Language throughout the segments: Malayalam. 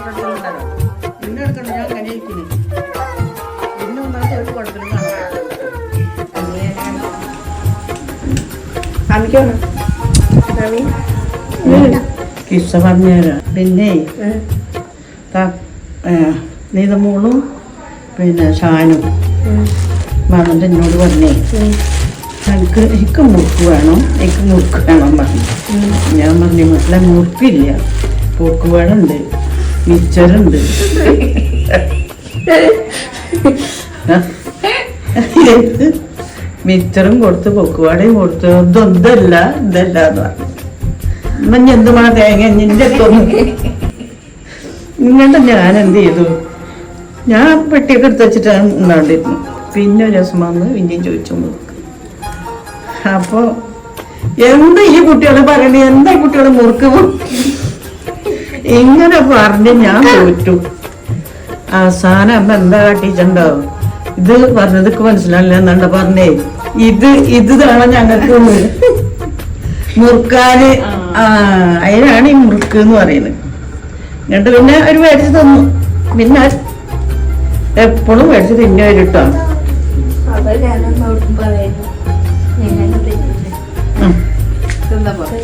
എടുക്കുന്നുണ്ടല്ലോ. എടുക്കണ്ട ഞാൻ ഒന്നാമത്തെ ഒരു കിസ്സ പറഞ്ഞുതരാം പിന്നെ നീതമോളും പിന്നെ ഷാനും വന്നിട്ട് എന്നോട് പറഞ്ഞേ എനിക്ക് എനിക്ക് മുറുക്ക് വേണം എനിക്ക് മുറുക്ക് വേണം പറഞ്ഞു. ഞാൻ പറഞ്ഞു വീട്ടിലെ മുറുക്കില്ല. പോക്ക് വേണമുണ്ട് മിച്ചറുണ്ട് മിച്ചറും കൊടുത്ത് പൊക്കുവാടയും കൊടുത്തു ഇതൊന്നല്ല ഇതല്ല എന്ന് പറഞ്ഞു. മഞ്ഞ എന്തുമാ തേങ്ങ നിന്റെ ഇങ്ങോട്ട് ഞാൻ എന്ത് ചെയ്തു? ഞാൻ പെട്ടിയൊക്കെ എടുത്ത് വെച്ചിട്ടാണ് ഉണ്ടാണ്ടിരുന്നു പിന്നെ ഒരു ദിവസം വന്ന് പിന്നെയും ചോദിച്ചു മുറുക്ക് അപ്പോ എന്താ ഈ കുട്ടികളെ പറയണേ? എന്താ ഈ കുട്ടികളെ മുറുക്ക് മു- ഇങ്ങനെ പറഞ്ഞ് ഞാൻ തോറ്റു? അവസാനം അമ്മ എന്താ കാട്ടിയിട്ടുണ്ടാവും ഇത് പറഞ്ഞതൊക്കെ മനസ്സിലാവില്ല എന്നാണ്ട പറഞ്ഞേ? ഇത് ഇത് തന്നെ ഞങ്ങൾക്ക് മുറുക്കാന് ആ അതിനാണ് ഈ മുറുക്ക് എന്ന് പറയുന്നത്. എന്നിട്ട് പിന്നെ ഒരു മേടിച്ച് തന്നു. പിന്നെ എപ്പോഴും മേടിച്ച് തിന്നെ ഞാനൊന്നും പറയുന്നു.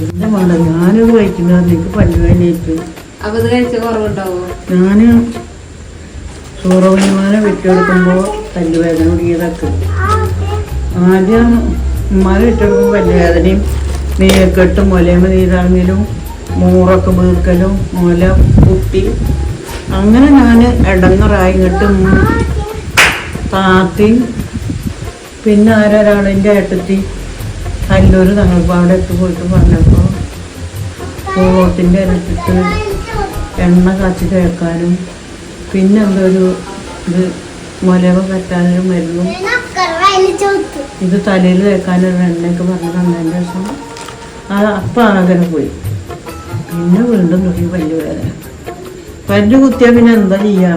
എന്റെ മോളെ ഞാനിത് കഴിക്കുന്നത് എനിക്ക് അപ്പൊ ഇത് കഴിച്ച കുറവുണ്ടാവോ? ഞാൻ സൂറവന്മാരെ വിട്ടെടുക്കുമ്പോ പല്ലുവേദന കുടിയതൊക്കെ ആദ്യം ഉമ്മാരെ വിട്ടെടുക്കുമ്പോൾ പല്ലുവേദനയും നീർക്കെട്ടും മുലയമ്മ നീരാണെങ്കിലും മൂറൊക്കെ വീർക്കലും മുല കുട്ടി അങ്ങനെ ഞാൻ ഇടങ്ങറായി. കിട്ടും താത്തി. പിന്നെ ആരൊരാളിന്റെ ഏട്ടത്തി? കല്ലൂര് തങ്ങളിപ്പോൾ അവിടെ എത്തി പോയിട്ട് പറഞ്ഞപ്പോൾ പൂവത്തിന്റെ ഇരട്ടിട്ട് എണ്ണ കാച്ചി തേക്കാനും പിന്നെ എന്തോ ഒരു ഇത് മുലവ് കറ്റാനൊരു മരുന്നും ഇത് തലയിൽ തേക്കാനൊരു എണ്ണയൊക്കെ പറഞ്ഞ് തന്നതിന് ശേഷം അത് അപ്പം ആകെ പോയി. പിന്നെ വീണ്ടും തുടങ്ങി പല്ല് വേദന. പല്ല് കുത്തിയാൽ പിന്നെ എന്താ ചെയ്യാ?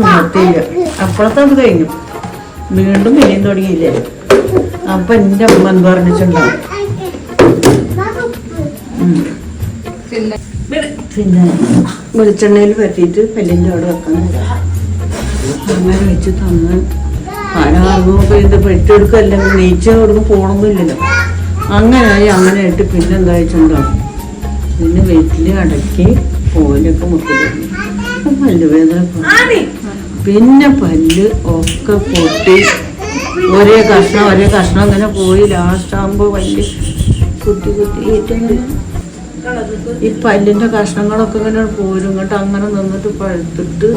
നിർത്തിയില്ല അപ്പോഴത്തെ അത് കഴിഞ്ഞു. വീണ്ടും പിന്നെയും തുടങ്ങിയില്ലേ? അപ്പൊ എന്റെ അമ്മ എന്ത് പറഞ്ഞിട്ടുണ്ടാവും. പിന്നെ വെളിച്ചെണ്ണയിൽ പറ്റിയിട്ട് പല്ലിന്റെ അവിടെ വെക്കാൻ അങ്ങനെ വെച്ച് തന്ന് ആരാർക്കും ഇത് പെട്ടെടുക്കല്ല നീച്ച കൊടുക്ക് പോകണമെന്നില്ലല്ലോ അങ്ങനെയായി അങ്ങനെ ആയിട്ട് പിന്നെ എന്താ വെച്ചിട്ടുണ്ടാവും പിന്നെ വീട്ടിൽ അടക്കി പോലൊക്കെ മുട്ടില്ല പല്ല് വേദന കുറഞ്ഞു. പിന്നെ പല്ല് ഒക്കെ പൊട്ടി ഒരേ കഷ്ണം ഒരേ കഷ്ണം അങ്ങനെ പോയി. ലാസ്റ്റ് ആകുമ്പോൾ വലിയ കുത്തി കുത്തിയിട്ടുണ്ട്. ഈ പല്ലിന്റെ കഷ്ണങ്ങളൊക്കെ ഇങ്ങനെ പോരും. ഇങ്ങോട്ട് അങ്ങനെ നിന്നിട്ട് പഴുത്തിട്ട്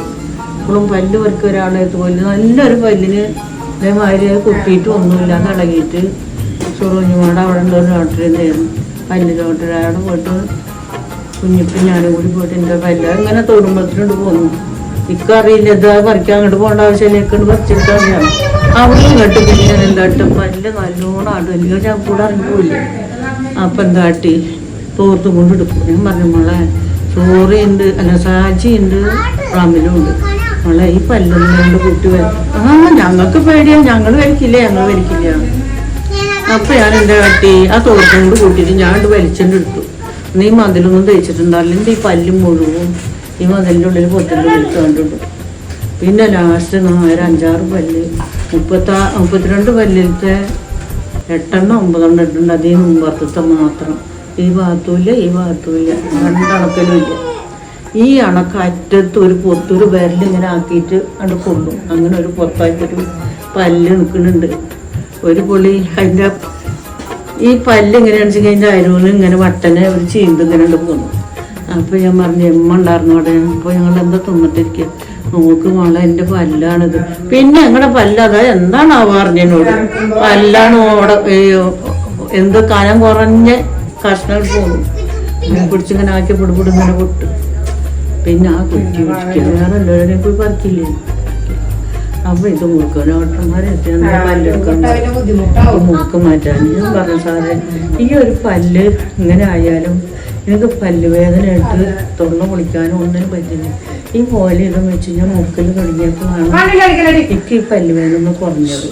ഇപ്പോഴും പല്ല് വർക്ക് ഒരാളെ പല്ല് നല്ലൊരു പല്ലിന് അതേമാതിരി അത് കുത്തിയിട്ട് ഒന്നുമില്ല. ഇളകിയിട്ട് സുറുഞ്ഞുമാടെ അവിടെ ഉള്ള ഒരു ഡോക്ടറിന്റെയായിരുന്നു പല്ല് ഡോക്ടർ അവിടെ പോയിട്ട് കുഞ്ഞിപ്പി ഞാനും കൂടി പോയിട്ട് എന്റെ പല്ല്. ഇങ്ങനെ തൊടുമ്പത്തിനോട് പോന്നു. ഇക്കറിയില്ല ഇത് പറിക്കാൻ അങ്ങോട്ട് പോകേണ്ട ആവശ്യമില്ല ഇക്കണ്ട് പറിച്ചിട്ട് അറിയാം അവിടെ ഇങ്ങോട്ട് പിന്നെ എന്താട്ട് പല്ല് നല്ലോണം ആടും അല്ലെങ്കിൽ ഞാൻ കൂടെ അറിഞ്ഞില്ല അപ്പം എന്താട്ടി തോർത്ത് കൊണ്ട് എടുക്കും. ഞാൻ പറഞ്ഞു മോളെ ചോറിയുണ്ട് അല്ല ഉണ്ട് റമിലും ഉണ്ട്. മോളെ ഈ പല്ലൊന്നും കൊണ്ട് കൂട്ടി വരും ആ ഞങ്ങൾക്ക് പേടിയാ. ഞങ്ങൾ വലിക്കില്ല ഞങ്ങൾ വലിക്കില്ല അപ്പൊ ഞാൻ എന്താ കാട്ടി? ആ തോർത്തും കൊണ്ട് കൂട്ടിയിട്ട് ഞാൻ വലിച്ചെടുത്തു നീ മതിലൊന്നും തേച്ചിട്ടുണ്ടല്ലോ എന്റെ ഈ പല്ലും മുഴുവൻ ഈ മതിലിന്റെ ഉള്ളിൽ പൊത്തിന്റെ ഉള്ളിൽ പിന്നെ ലാസ്റ്റ് നാല് അഞ്ചാറ് പല്ല്. മുപ്പത്താ മുപ്പത്തിരണ്ട് പല്ലിലത്തെ എട്ടെണ്ണം ഒമ്പതെണ്ണം ഇട്ടുണ്ട് അതേ മുമ്പത്തത്തെ മാത്രം. ഈ ഭാഗത്തുമില്ല ഈ ഭാഗത്തുമില്ല. രണ്ടണക്കലും ഇല്ല ഈ അണക്ക് അറ്റത്ത് ഒരു പൊത്തൊരു വിരൽ ഇങ്ങനെ ആക്കിയിട്ട് അത് കൊണ്ടു. അങ്ങനെ ഒരു പൊത്തായിട്ടൊരു പല്ല് നിൽക്കുന്നുണ്ട്. ഒരു പൊളി അതിന്റെ ഈ പല്ല് ഇങ്ങനെ വെച്ച് കഴിഞ്ഞാൽ അരുവിൽ ഇങ്ങനെ വട്ടനെ ഒരു ചീന്ത് ഇങ്ങനെ ഉണ്ട് പോന്നു അപ്പോൾ ഞാൻ പറഞ്ഞു എമ്മ ഉണ്ടായിരുന്നു അവിടെ? അപ്പോൾ ഞങ്ങൾ എന്താ തിന്നിട്ടിരിക്കുക നോക്ക് മോളെ എന്റെ പല്ലാണിത്. പിന്നെ ഞങ്ങളുടെ പല്ല അതാ ആ പറഞ്ഞതിനോട് പല്ലാണ് അവിടെ എന്ത് കനം കുറഞ്ഞ കഷ്ണം പോകും പിടിച്ചിങ്ങനെ ആക്കി പിടിപിടി ഇങ്ങനെ പൊട്ട്. പിന്നെ ആ കുട്ടി വേറെ എല്ലാവരെയും പോയി പറിക്കില്ലേ? അപ്പൊ ഇത് മൂക്ക് ഡോക്ടർമാരെ പല്ലെടുക്കാൻ അതിന് ബുദ്ധിമുട്ടാവും മൂക്ക് മാറ്റാൻ ഞാൻ പറഞ്ഞു സാറേ ഈ ഒരു പല്ല് ഇങ്ങനെ ആയാലും എനിക്ക് പല്ല് വേദനയായിട്ട് തൊണ്ട പൊളിക്കാനും ഒന്നിനും പറ്റില്ല ഈ പോലെ ഇതും വെച്ച് ഞാൻ മൂക്കിൽ തുടങ്ങിയപ്പോഴാണ് എനിക്ക് ഈ പല്ല് വേദന ഒന്ന് കുറഞ്ഞത്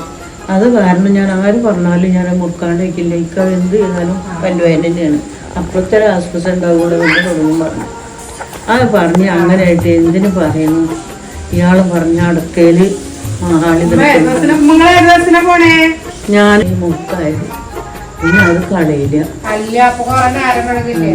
അത് കാരണം ഞാൻ ആര് പറഞ്ഞാലും ഞാൻ മുറുക്കാണ്ട് വയ്ക്കില്ല ഇക്ക എന്ത് ചെയ്താലും പല്ല് വേദന തന്നെയാണ് അപ്പോഴത്തെ ഒരു ആസ്പസ് ഉണ്ടാവുകൂടെ വന്ന് തുടങ്ങും പറഞ്ഞു ആ പറഞ്ഞ് അങ്ങനെ ആയിട്ട് എന്തിനു പറയുന്നു ഇയാൾ പറഞ്ഞ അടക്കയിൽ ഞാൻ മുക്കായത് പിന്നെ അത് കളയില്ല അല്ല അപ്പൊ കൊറേ നേരം കിടക്കില്ലേ